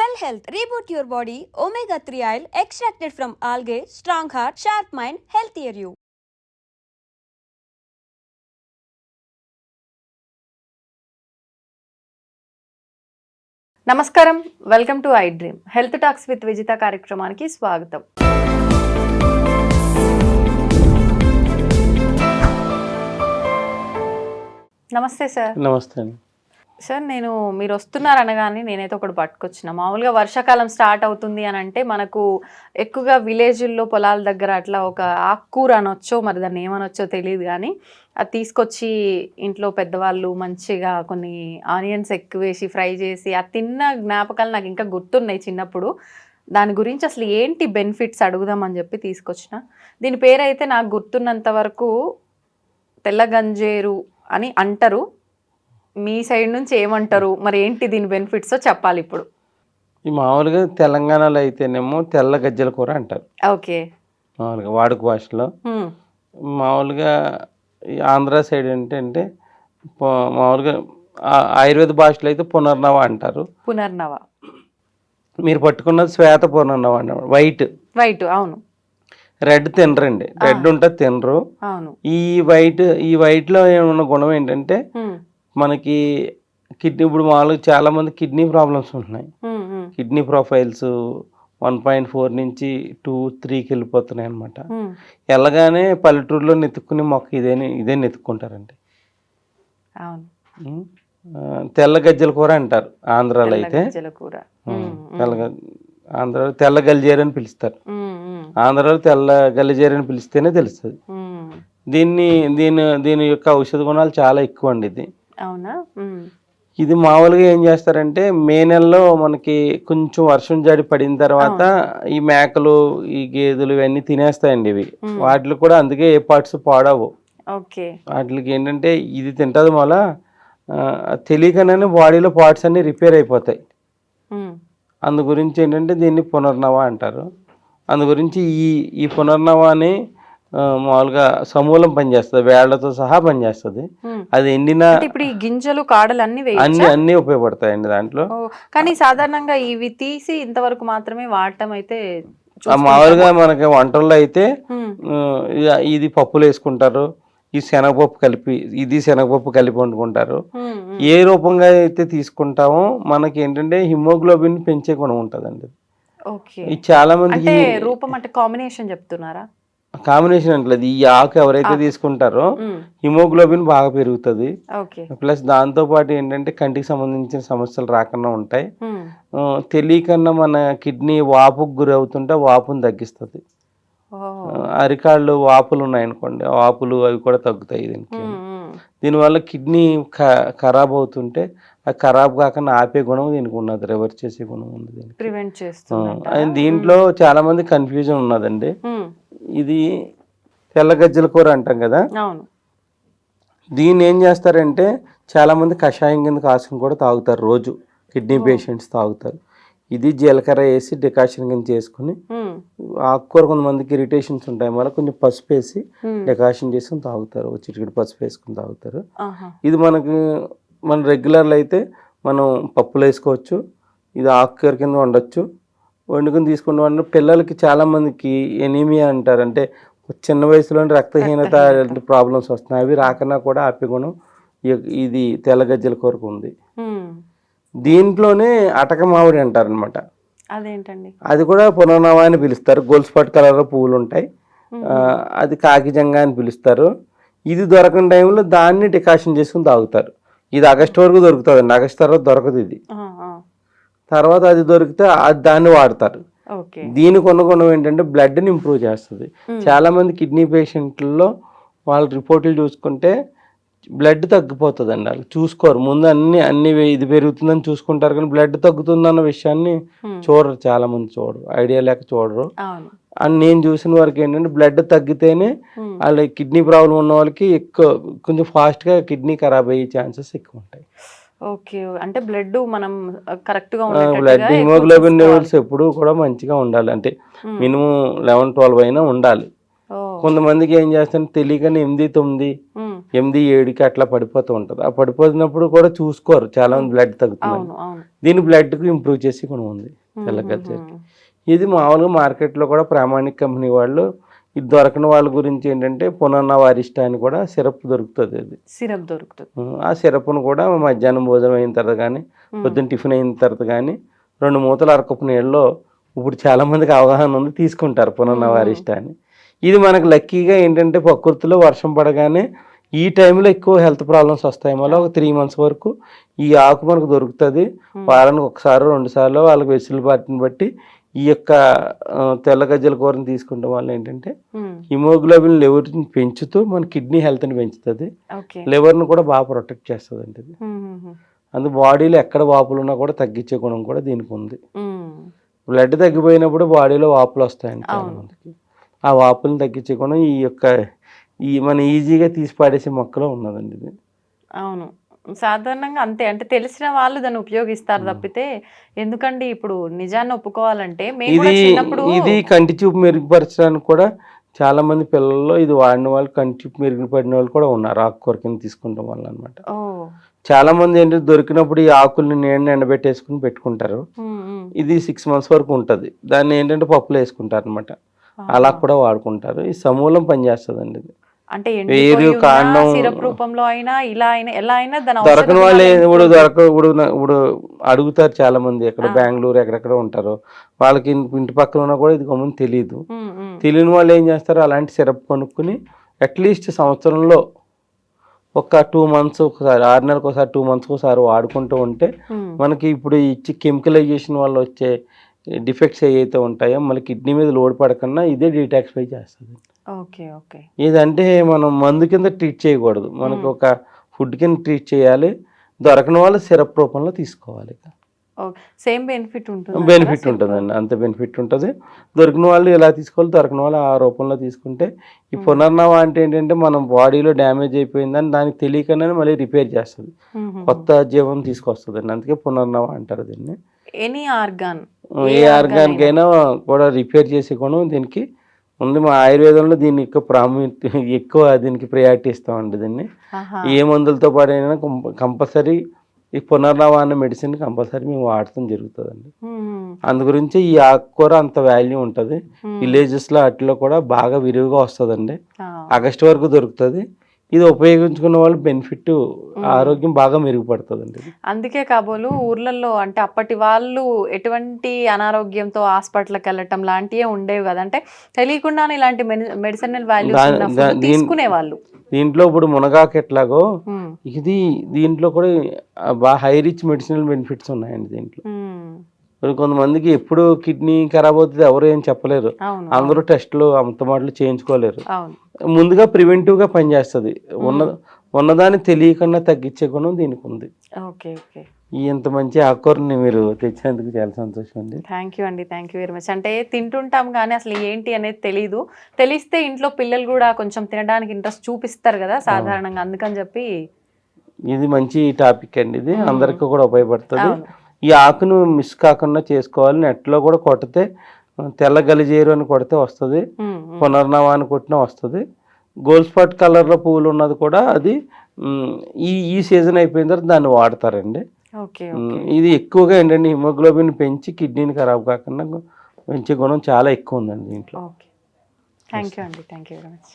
Cell health reboot your body omega three oil extracted from algae strong heart sharp mind health year you నమస్కారం. Welcome to I dream health talks with Vijitha కార్యక్రమానికి స్వాగతం. నమస్తే sir నమస్తే అండి. Sir నేను మీరు వస్తున్నారు అనగానే నేనైతే ఒకటి పట్టుకొచ్చిన. మామూలుగా వర్షాకాలం స్టార్ట్ అవుతుంది అని అంటే మనకు ఎక్కువగా విలేజ్ల్లో పొలాల దగ్గర అట్లా ఒక ఆకుకూర అనొచ్చో మరి దాన్ని ఏమనొచ్చో తెలియదు కానీ అది తీసుకొచ్చి ఇంట్లో పెద్దవాళ్ళు మంచిగా కొన్ని ఆనియన్స్ ఎక్కువ వేసి ఫ్రై చేసి ఆ తిన్న జ్ఞాపకాలు నాకు ఇంకా గుర్తున్నాయి చిన్నప్పుడు. దాని గురించి అసలు ఏంటి బెనిఫిట్స్ అడుగుదామని చెప్పి తీసుకొచ్చిన. దీని పేరైతే నాకు గుర్తున్నంత వరకు తెల్లగంజేరు అని అంటారు. మీ సైడ్ నుంచి ఏమంటారు? మరి ఏంటి దీని బెనిఫిట్స్ చెప్పాలి ఇప్పుడు. ఈ మామూలుగా తెలంగాణలో అయితేనేమో తెల్ల గజ్జల కూర అంటారు. ఓకే. మామూలుగా వాడుక భాషలో. మామూలుగా ఆంధ్ర సైడ్ ఏంటంటే మామూలుగా ఆయుర్వేద భాషలో అయితే పునర్నవ అంటారు. పునర్నవ. మీరు పట్టుకున్నది శ్వేత పునర్నవ అంటారు. వైట్. వైట్ అవును. రెడ్ తినరండి. రెడ్ ఉంటే తినరు. అవును. ఈ వైట్ ఈ వైట్లో ఏమన్నా గుణం ఏంటంటే మనకి కిడ్నీ ఇప్పుడు మామూలుగా చాలా మంది కిడ్నీ ప్రాబ్లమ్స్ ఉంటున్నాయి. Kidney profiles one point four నుంచి టూ త్రీకి వెళ్ళిపోతున్నాయి అనమాట. వెళ్ళగానే పల్లెటూరులో నెతుక్కునే మొక్క ఇదే ఉం? ఆ, తెల్ల గజ్జల కూర అంటారు ఆంధ్రాలో అయితే. తెల్ల ఆంధ్రాలో తెల్ల గలిజేరు అని పిలుస్తారు. ఆంధ్రాలో తెల్ల గలిజేరు అని పిలిస్తేనే తెలుస్తుంది. దీన్ని దీని దీని యొక్క ఔషధ గుణాలు చాలా ఎక్కువ అండి ఇది. అవునా? ఇది మామూలుగా ఏం చేస్తారంటే మే నెలలో మనకి కొంచెం వర్షం జాడి పడిన తర్వాత ఈ మేకలు ఈ గేదెలు ఇవన్నీ తినేస్తాయండి ఇవి. వాటికి కూడా అందుకే ఏ పార్ట్స్ పాడవు. ఓకే. వాటికి ఏంటంటే ఇది తింటది ఆ, తెలియకనే బాడీలో పార్ట్స్ అన్ని రిపేర్ అయిపోతాయి. అందు గురించి ఏంటంటే దీన్ని పునర్నవ అంటారు. అందు గురించి ఈ ఈ పునర్నవాని మామూలుగా సమూలం పనిచేస్తుంది వేళ్ళతో సహా పనిచేస్తుంది. అది ఎండిన ఇప్పుడు ఈ గింజలు కాడలు అన్ని అన్ని అన్ని ఉపయోగపడతాయండి దాంట్లో. ఓ, కానీ సాధారణంగా ఇవి తీసి ఇంతవరకు మాత్రమే వాడటం అయితే. మామూలుగా మనకి వంటల్లో అయితే ఇది పప్పులు వేసుకుంటారు ఈ శనగపప్పు కలిపి ఇది శనగపప్పు కలిపి వండుకుంటారు. ఏ రూపంగా అయితే తీసుకుంటామో మనకి ఏంటంటే హిమోగ్లోబిన్ పెంచే గుణం ఉంటుందండి. చాలా అంటే రూపం అంటే కాంబినేషన్ చెప్తున్నారా? కాంబినేషన్ అంటలేదు ఈ ఆకు ఎవరైతే తీసుకుంటారో హిమోగ్లోబిన్ బాగా పెరుగుతుంది. ప్లస్ దాంతో పాటు ఏంటంటే కంటికి సంబంధించిన సమస్యలు రాకుండా ఉంటాయి. తెలియకన్నా మన కిడ్నీ వాపుకు గురి అవుతుంటే వాపుని తగ్గిస్తుంది. అరికాళ్ళు వాపులు ఉన్నాయనుకోండి వాపులు అవి కూడా తగ్గుతాయి దీనికి. దీనివల్ల కిడ్నీ ఖరాబ్ అవుతుంటే ఆ ఖరాబ్ కాకుండా ఆపే గుణం దీనికి ఉన్నది రివర్స్ చేసే గుణం ఉంది ప్రివెంట్ దీంట్లో చాలా మంది కన్ఫ్యూజన్ ఉన్నదండి. ఇది తెల్ల గజ్జల కూర అంటాం కదా. అవును. దీన్ని ఏం చేస్తారంటే చాలా మంది కషాయం కింద కాసుకుని కూడా తాగుతారు రోజు. కిడ్నీ పేషెంట్స్ తాగుతారు. ఇది జీలకర్ర వేసి డికాషన్ కింద చేసుకుని ఆకుకూర కొంతమందికి ఇరిటేషన్స్ ఉంటాయి. వల్ల కొంచెం పసుపు వేసి డికాషన్ చేసుకుని తాగుతారు. చిటికెడు పసుపు వేసుకుని తాగుతారు. ఇది మనకి మన రెగ్యులర్లో అయితే మనం పప్పులు వేసుకోవచ్చు. ఇది ఆకుకూర కింద వండొచ్చు. వండుకొని తీసుకుని వండ పిల్లలకి చాలా మందికి ఎనీమియా అంటారు. అంటే చిన్న వయసులోనే రక్తహీనత ప్రాబ్లమ్స్ వస్తున్నాయి. అవి రాకన్నా కూడా ఆపే గుణం ఈ- ఇది తెల్లగజ్జల కూరకు ఉంది. దీంట్లోనే అటక మామిడి అంటారు అనమాట అదేంటండి? అది కూడా పునర్నవ అని పిలుస్తారు. గోల్డ్ స్పాట్ కలర్లో పువ్వులు ఉంటాయి. అది కాకిజంగా అని పిలుస్తారు. ఇది దొరకని టైంలో దాన్ని డికాషన్ చేసుకుని తాగుతారు. ఇది ఆగస్ట్ వరకు దొరుకుతుంది ఆగస్ట్ తర్వాత దొరకదు ఇది. తర్వాత అది దొరికితే అది దాన్ని వాడతారు. ఉన్న గుణం ఏంటంటే బ్లడ్ని ఇంప్రూవ్ చేస్తుంది. చాలా మంది కిడ్నీ పేషెంట్లలో వాళ్ళ రిపోర్ట్లు చూసుకుంటే బ్లడ్ తగ్గిపోతుంది అండి వాళ్ళు. చూసుకోరు. ముందు అన్ని అన్ని ఇది పెరుగుతుందని చూసుకుంటారు కానీ బ్లడ్ తగ్గుతుందన్న విషయాన్ని. చూడరు చాలా మంది చూడరు. ఐడియా లేక చూడరు. అని నేను చూసిన వరకు ఏంటంటే బ్లడ్ తగ్గితేనే వాళ్ళ కిడ్నీ ప్రాబ్లం ఉన్న వాళ్ళకి ఎక్కువ కొంచెం ఫాస్ట్గా కిడ్నీ ఖరాబ్ అయ్యే ఛాన్సెస్ ఎక్కువ ఉంటాయి. ఓకే. అంటే బ్లడ్ మనం కరెక్ట్గా బ్లడ్ హిమోగ్లోబిన్. లెవెల్స్ ఎప్పుడు కూడా మంచిగా ఉండాలి. అంటే. మినిమం లెవెన్ ట్వెల్వ్ అయినా ఉండాలి. కొంతమందికి ఏం చేస్తాను తెలియకనే ఎనిమిది తొమ్మిది ఎనిమిది ఏడుకి అట్లా పడిపోతూ ఉంటుంది. ఆ పడిపోతున్నప్పుడు కూడా చూసుకోరు. చాలా మంది బ్లడ్ తగ్గుతుంది దీని బ్లడ్కి ఇంప్రూవ్ చేసి కూడా ఉంది తెల్ల కల్చర్ ఇది మామూలుగా మార్కెట్లో కూడా ప్రామాణిక కంపెనీ వాళ్ళు ఇది దొరకని వాళ్ళ గురించి ఏంటంటే పునర్నవారిష్ట అని కూడా సిరప్ దొరుకుతుంది అది. సిరప్ దొరుకుతుంది. ఆ సిరప్ను కూడా మధ్యాహ్నం భోజనం అయిన తర్వాత కానీ పొద్దున్న టిఫిన్ అయిన తర్వాత కానీ రెండు మూతలు అరకపు నీళ్ళలో ఇప్పుడు చాలా మందికి అవగాహన ఉంది తీసుకుంటారు పునర్నవారిష్ట అని ఇది మనకు లక్కీగా ఏంటంటే ప్రకృతిలో వర్షం పడగానే ఈ టైంలో ఎక్కువ హెల్త్ ప్రాబ్లమ్స్ వస్తాయి. మళ్ళీ ఒక త్రీ మంత్స్ వరకు ఈ ఆకు మనకు దొరుకుతుంది. వారానికి ఒకసారి రెండు సార్లు వాళ్ళకి వెసులుబాటుని బట్టి ఈ యొక్క తెల్ల గజ్జల కూరని తీసుకుంటాం వల్ల ఏంటంటే హిమోగ్లోబిన్ లెవెల్ని పెంచుతూ మన కిడ్నీ హెల్త్ని పెంచుతుంది. లివర్ని కూడా బాగా ప్రొటెక్ట్ చేస్తుంది ఉమ్, అందు బాడీలో ఎక్కడ వాపులు ఉన్నా కూడా తగ్గించే గుణం కూడా దీనికి ఉంది. బ్లడ్ తగ్గిపోయినప్పుడు బాడీలో వాపులు వస్తాయండి. మందికి. ఆ వాపులను తగ్గించే గుణం ఈ యొక్క ఈ మన ఈజీగా తీసి పాడేసే మొక్కలో ఉన్నదండి ఇది. అవును. సాధారణంగా అంతే. అంటే తెలిసిన వాళ్ళు దాన్ని ఉపయోగిస్తారు తప్పితే ఎందుకండి ఇప్పుడు నిజాన్ని ఒప్పుకోవాలంటే ఇది కంటి చూపు మెరుగుపరచడానికి కూడా చాలా మంది పిల్లల్లో ఇది వాడిన వాళ్ళు కంటి చూపు మెరుగుపడిన వాళ్ళు కూడా ఉన్నారు ఆకుకూర కింద తీసుకుంటాం వల్ల అనమాట చాలా మంది ఏంటంటే దొరికినప్పుడు ఈ ఆకుల్ని నీడని ఎండబెట్టేసుకుని పెట్టుకుంటారు. ఇది సిక్స్ మంత్స్ వరకు ఉంటుంది. దాన్ని ఏంటంటే పప్పులో వేసుకుంటారు అనమాట. అలా కూడా వాడుకుంటారు. ఈ సమూలం పనిచేస్తుందండి ఇది. అంటే వేరు, కాండం- సిరప్ రూపంలో అయినా ఇలా అయినా ఎలా అయినా దాని దొరకని వాళ్ళు ఇప్పుడు దొరక ఇప్పుడు ఇప్పుడు అడుగుతారు చాలా మంది ఎక్కడ. బెంగళూరు ఎక్కడెక్కడ ఉంటారు. వాళ్ళకి ఇంటి పక్కన ఉన్నా కూడా ఇది గమని తెలియదు తెలియని వాళ్ళు ఏం చేస్తారు అలాంటి సిరప్ కొనుక్కుని అట్లీస్ట్ సంవత్సరంలో ఒక టూ మంత్స్ ఒకసారి ఆరు నెలలకు ఒకసారి టూ మంత్స్కి ఒకసారి వాడుకుంటూ ఉంటే మనకి ఇప్పుడు ఇచ్చి కెమికలైజేషన్ వల్ల వచ్చే డిఫెక్ట్స్ ఏవైతే ఉంటాయో మళ్ళీ కిడ్నీ మీద లోడ్ పడకుండా ఇదే డీటాక్సిఫై చేస్తుంది. ఇదంటే మనం మందు కింద ట్రీట్ చేయకూడదు. మనకు ఒక ఫుడ్ కింద ట్రీట్ చేయాలి. దొరకని వాళ్ళు సిరప్ రూపంలో తీసుకోవాలి సేమ్ బెనిఫిట్ ఉంటుంది బెనిఫిట్ ఉంటుందండి. అంత బెనిఫిట్ ఉంటుంది. దొరికిన వాళ్ళు ఎలా తీసుకోవాలి? దొరికిన వాళ్ళు ఆ రూపంలో తీసుకుంటే ఈ పునర్నవ అంటే ఏంటంటే మనం బాడీలో డ్యామేజ్ అయిపోయిందని దానికి తెలియకుండానే మళ్ళీ రిపేర్ చేస్తుంది. కొత్త జీవం తీసుకొస్తుంది అందుకే పునర్నవ అంటారు దీన్ని. ఎనీ ఆర్గాన్ ఏ ఆర్గానిక్ అయినా. కూడా రిపేర్ చేసే గుణం దీనికి ఉంది మా ఆయుర్వేదంలో దీన్ని ఎక్కువ ప్రాముఖ్యత ఎక్కువ దీనికి ప్రయారిటీ ఇస్తామండి దీన్ని. ఏ మందులతో పాడైనా కంపల్సరీ ఈ పునర్నవ అన్న మెడిసిన్ కంపల్సరీ మేము వాడటం జరుగుతుందండి. అందు గురించి ఈ ఆకుకూర అంత వాల్యూ ఉంటుంది. విలేజెస్లో వాటిలో కూడా బాగా విరివిగా వస్తుందండి. ఆగస్ట్ వరకు దొరుకుతుంది. ఇది ఉపయోగించుకున్న వాళ్ళు బెనిఫిట్ ఆరోగ్యం బాగా మెరుగుపడుతుందండి. అందుకే కాబోలు ఊర్లలో అంటే అప్పటి వాళ్ళు ఎటువంటి అనారోగ్యంతో హాస్పిటల్కి వెళ్ళటం లాంటివే ఉండేవి కదా. అంటే తెలియకుండానే ఇలాంటి మెడిసినల్ వాల్యూస్ దా- ఉన్న దా- food దీన్- తీసుకునే వాళ్ళు. దీంట్లో ఇప్పుడు మునగాకు ఎట్లాగో ఇది దీంట్లో కూడా బాగా హై రిచ్ మెడిసినల్ బెనిఫిట్స్ ఉన్నాయండి దీంట్లో. కొంతమందికి ఎప్పుడు కిడ్నీ ఖరాబ్ అవుతుంది ఎవరు ఏం చెప్పలేరు. అందరూ టెస్టులు అంత మాటలు చేయించుకోలేరు. ముందుగా ప్రివెంటివ్గా పనిచేస్తుంది. ఉన్న ఉన్నదాన్ని తెలియకుండా తగ్గించే గుణం దీనికి ఉంది. Okay okay. ఇంత మంచి ఆకుకూరని మీరు తెచ్చినందుకు చాలా సంతోషం అండి. థ్యాంక్ యూ అండి థ్యాంక్ యూ వెరీ మచ్. అంటే తింటుంటాం కానీ అసలు ఏంటి అనేది తెలీదు. తెలిస్తే ఇంట్లో పిల్లలు కూడా కొంచెం తినడానికి ఇంట్రెస్ట్ చూపిస్తారు కదా సాధారణంగా. అందుకని చెప్పి ఇది మంచి టాపిక్ అండి ఇది. అందరికీ కూడా ఉపయోగపడుతుంది. ఈ ఆకును మిస్ కాకుండా చేసుకోవాలి నెట్లో కూడా కొడితే తెల్ల గలిజేరు అని కొడితే వస్తుంది. పునర్నవ అని కొట్టినా వస్తుంది. గోల్డ్ స్పాట్ కలర్లో పువ్వులు ఉన్నది కూడా అది ఈ ఈ సీజన్ అయిపోయిన తర్వాత దాన్ని వాడతారండి. ఇది ఎక్కువగా ఏంటంటే హిమోగ్లోబిన్ పెంచి కిడ్నీని ఖరాబ్ కాకుండా పెంచే గుణం చాలా ఎక్కువ ఉందండి దీంట్లో. థ్యాంక్ యూ అండి. Thank you very much.